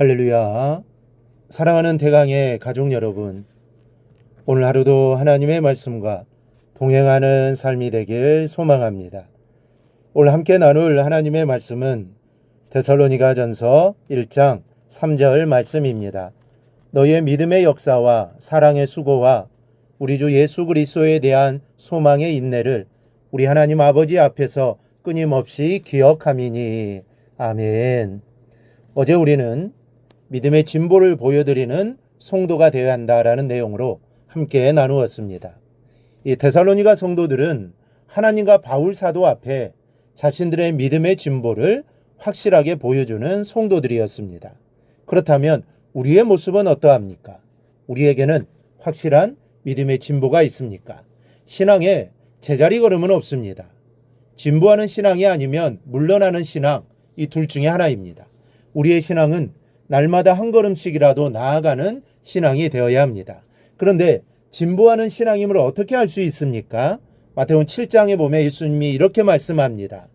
할렐루야. 사랑하는 대강의 가족 여러분. 오늘 하루도 하나님의 말씀과 동행하는 삶이 되길 소망합니다. 오늘 함께 나눌 하나님의 말씀은 데살로니가 전서 1장 3절 말씀입니다. 너의 믿음의 역사와 사랑의 수고와 우리 주 예수 그리스도에 대한 소망의 인내를 우리 하나님 아버지 앞에서 끊임없이 기억함이니. 아멘. 어제 우리는 믿음의 진보를 보여드리는 성도가 되어야 한다라는 내용으로 함께 나누었습니다. 이 데살로니가 성도들은 하나님과 바울 사도 앞에 자신들의 믿음의 진보를 확실하게 보여주는 성도들이었습니다. 그렇다면 우리의 모습은 어떠합니까? 우리에게는 확실한 믿음의 진보가 있습니까? 신앙에 제자리 걸음은 없습니다. 진보하는 신앙이 아니면 물러나는 신앙, 이 둘 중에 하나입니다. 우리의 신앙은 날마다 한 걸음씩이라도 나아가는 신앙이 되어야 합니다. 그런데 진보하는 신앙임을 어떻게 알 수 있습니까? 마태복음 7장에 보면 예수님이 이렇게 말씀합니다.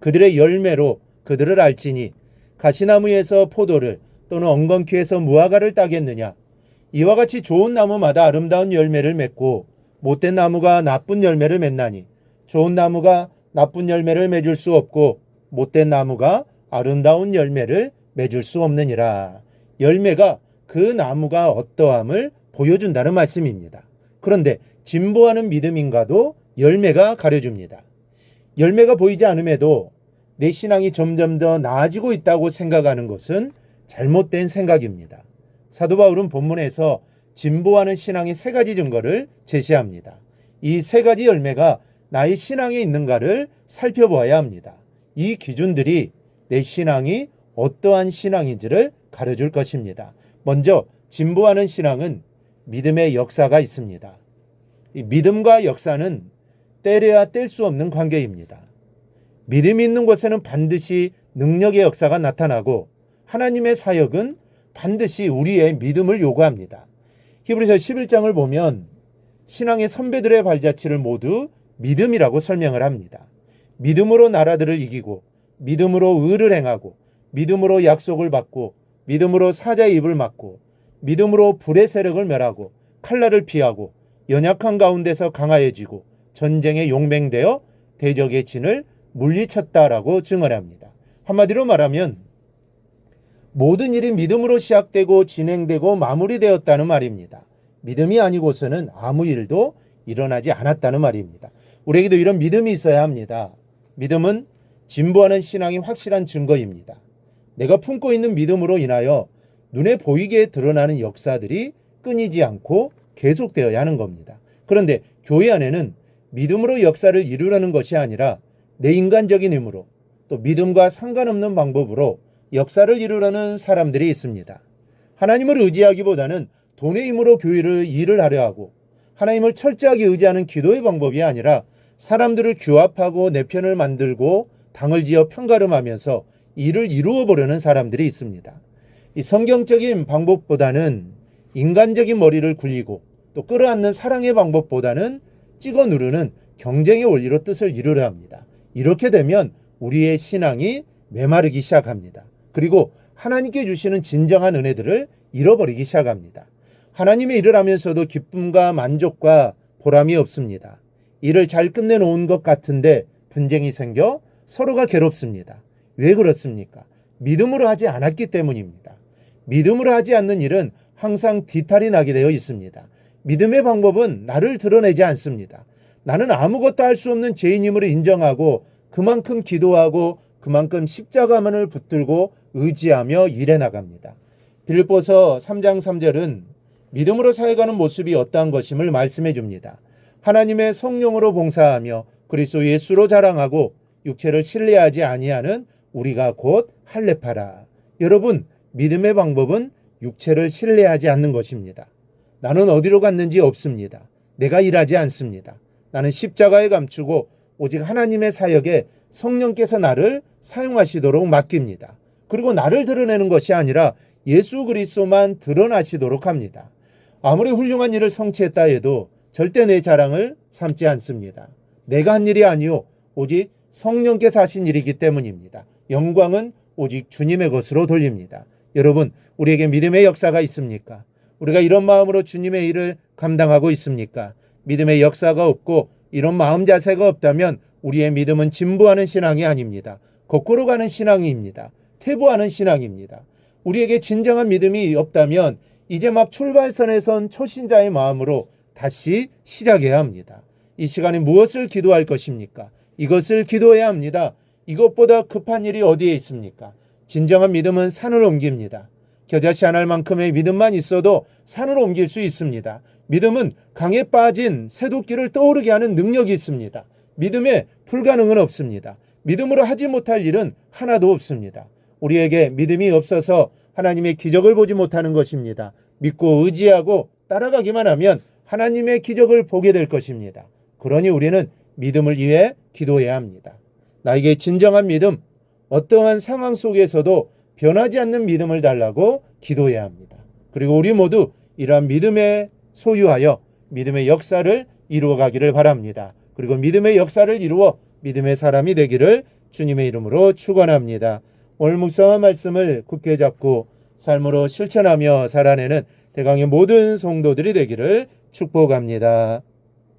그들의 열매로 그들을 알지니 가시나무에서 포도를 또는 엉겅퀴에서 무화과를 따겠느냐? 이와 같이 좋은 나무마다 아름다운 열매를 맺고 못된 나무가 나쁜 열매를 맺나니 좋은 나무가 나쁜 열매를 맺을 수 없고 못된 나무가 아름다운 열매를 맺을 수 없느니라. 열매가 그 나무가 어떠함을 보여준다는 말씀입니다. 그런데 진보하는 믿음인가도 열매가 가려줍니다. 열매가 보이지 않음에도 내 신앙이 점점 더 나아지고 있다고 생각하는 것은 잘못된 생각입니다. 사도 바울은 본문에서 진보하는 신앙의 세 가지 증거를 제시합니다. 이 세 가지 열매가 나의 신앙에 있는가를 살펴보아야 합니다. 이 기준들이 내 신앙이 어떠한 신앙인지를 가려줄 것입니다. 먼저 진보하는 신앙은 믿음의 역사가 있습니다. 이 믿음과 역사는 때려야 뗄 수 없는 관계입니다. 믿음이 있는 곳에는 반드시 능력의 역사가 나타나고 하나님의 사역은 반드시 우리의 믿음을 요구합니다. 히브리서 11장을 보면 신앙의 선배들의 발자취를 모두 믿음이라고 설명을 합니다. 믿음으로 나라들을 이기고 믿음으로 의를 행하고 믿음으로 약속을 받고 믿음으로 사자의 입을 막고 믿음으로 불의 세력을 멸하고 칼날을 피하고 연약한 가운데서 강하여지고 전쟁에 용맹되어 대적의 진을 물리쳤다라고 증언합니다. 한마디로 말하면 모든 일이 믿음으로 시작되고 진행되고 마무리되었다는 말입니다. 믿음이 아니고서는 아무 일도 일어나지 않았다는 말입니다. 우리에게도 이런 믿음이 있어야 합니다. 믿음은 진보하는 신앙이 확실한 증거입니다. 내가 품고 있는 믿음으로 인하여 눈에 보이게 드러나는 역사들이 끊이지 않고 계속되어야 하는 겁니다. 그런데 교회 안에는 믿음으로 역사를 이루려는 것이 아니라 내 인간적인 힘으로 또 믿음과 상관없는 방법으로 역사를 이루려는 사람들이 있습니다. 하나님을 의지하기보다는 돈의 힘으로 교회를 일을 하려 하고 하나님을 철저하게 의지하는 기도의 방법이 아니라 사람들을 규합하고 내 편을 만들고 당을 지어 편가름하면서 일을 이루어 보려는 사람들이 있습니다. 이 성경적인 방법보다는 인간적인 머리를 굴리고 또 끌어안는 사랑의 방법보다는 찍어 누르는 경쟁의 원리로 뜻을 이루려 합니다. 이렇게 되면 우리의 신앙이 메마르기 시작합니다. 그리고 하나님께 주시는 진정한 은혜들을 잃어버리기 시작합니다. 하나님의 일을 하면서도 기쁨과 만족과 보람이 없습니다. 일을 잘 끝내놓은 것 같은데 분쟁이 생겨 서로가 괴롭습니다. 왜 그렇습니까? 믿음으로 하지 않았기 때문입니다. 믿음으로 하지 않는 일은 항상 뒤탈이 나게 되어 있습니다. 믿음의 방법은 나를 드러내지 않습니다. 나는 아무것도 할 수 없는 죄인임을 인정하고 그만큼 기도하고 그만큼 십자가만을 붙들고 의지하며 일해 나갑니다. 빌보서 3장 3절은 믿음으로 사역하는 모습이 어떠한 것임을 말씀해 줍니다. 하나님의 성령으로 봉사하며 그리스도 예수로 자랑하고 육체를 신뢰하지 아니하는 우리가 곧 할례파라. 여러분, 믿음의 방법은 육체를 신뢰하지 않는 것입니다. 나는 어디로 갔는지 없습니다. 내가 일하지 않습니다. 나는 십자가에 감추고 오직 하나님의 사역에 성령께서 나를 사용하시도록 맡깁니다. 그리고 나를 드러내는 것이 아니라 예수 그리스도만 드러나시도록 합니다. 아무리 훌륭한 일을 성취했다 해도 절대 내 자랑을 삼지 않습니다. 내가 한 일이 아니요 오직 성령께서 하신 일이기 때문입니다. 영광은 오직 주님의 것으로 돌립니다. 여러분, 우리에게 믿음의 역사가 있습니까? 우리가 이런 마음으로 주님의 일을 감당하고 있습니까? 믿음의 역사가 없고 이런 마음 자세가 없다면 우리의 믿음은 진부하는 신앙이 아닙니다. 거꾸로 가는 신앙입니다. 퇴보하는 신앙입니다. 우리에게 진정한 믿음이 없다면 이제 막 출발선에 선 초신자의 마음으로 다시 시작해야 합니다. 이 시간에 무엇을 기도할 것입니까? 이것을 기도해야 합니다. 이것보다 급한 일이 어디에 있습니까? 진정한 믿음은 산을 옮깁니다. 겨자씨 안할 만큼의 믿음만 있어도 산을 옮길 수 있습니다. 믿음은 강에 빠진 새도끼를 떠오르게 하는 능력이 있습니다. 믿음에 불가능은 없습니다. 믿음으로 하지 못할 일은 하나도 없습니다. 우리에게 믿음이 없어서 하나님의 기적을 보지 못하는 것입니다. 믿고 의지하고 따라가기만 하면 하나님의 기적을 보게 될 것입니다. 그러니 우리는 믿음을 위해 기도해야 합니다. 나에게 진정한 믿음, 어떠한 상황 속에서도 변하지 않는 믿음을 달라고 기도해야 합니다. 그리고 우리 모두 이러한 믿음에 소유하여 믿음의 역사를 이루어 가기를 바랍니다. 그리고 믿음의 역사를 이루어 믿음의 사람이 되기를 주님의 이름으로 축원합니다. 오늘 묵상한 말씀을 굳게 잡고 삶으로 실천하며 살아내는 대강의 모든 성도들이 되기를 축복합니다.